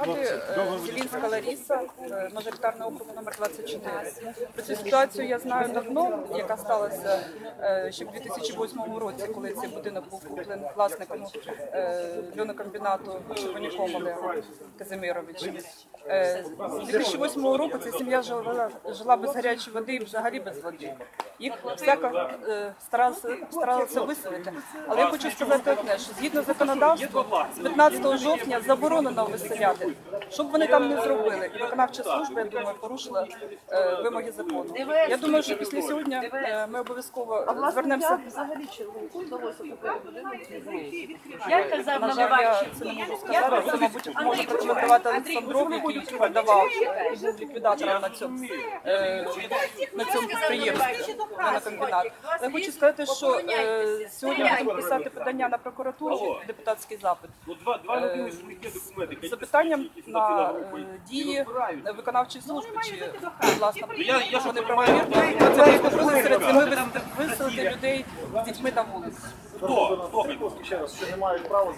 ради е, Зелінська Ларіса, мажоритарна округ номер 24 Про цю ситуацію я знаю давно, яка сталася е, ще в 2008 році, коли цей будинок був куплений власником е, льонокомбінату Червоняком Олегом Казимировичем. Е, З 2008 року ця сім'я жила, жила без гарячої води і взагалі без води. Їх всяко е, старалися, старалися виселити. Але я хочу сказати одне, що згідно законодавства з 15 жовтня заборонено виселяти. Що б вони там не зробили, і виконавча служба, я думаю, порушила е, вимоги закону. Я думаю, що після сьогодні е, ми обов'язково звернемося. взагалі чоловіку вдалося купити будинок Я казав На на жаль, я це не можу сказати. Це, мабуть, може прокоментувати Олександров, який продавав і був ліквідатором на цьому е, на цьому підприємстві на комбінат. Але хочу сказати, що е, сьогодні будемо писати подання на прокуратуру, депутатський запит. Ну, Е, з запитанням на е, дії виконавчої служби чи власне я- я ж вони правомірні. Це серед зими виселити людей з дітьми на вулицю. Хто? Хто? Ще раз, що не мають права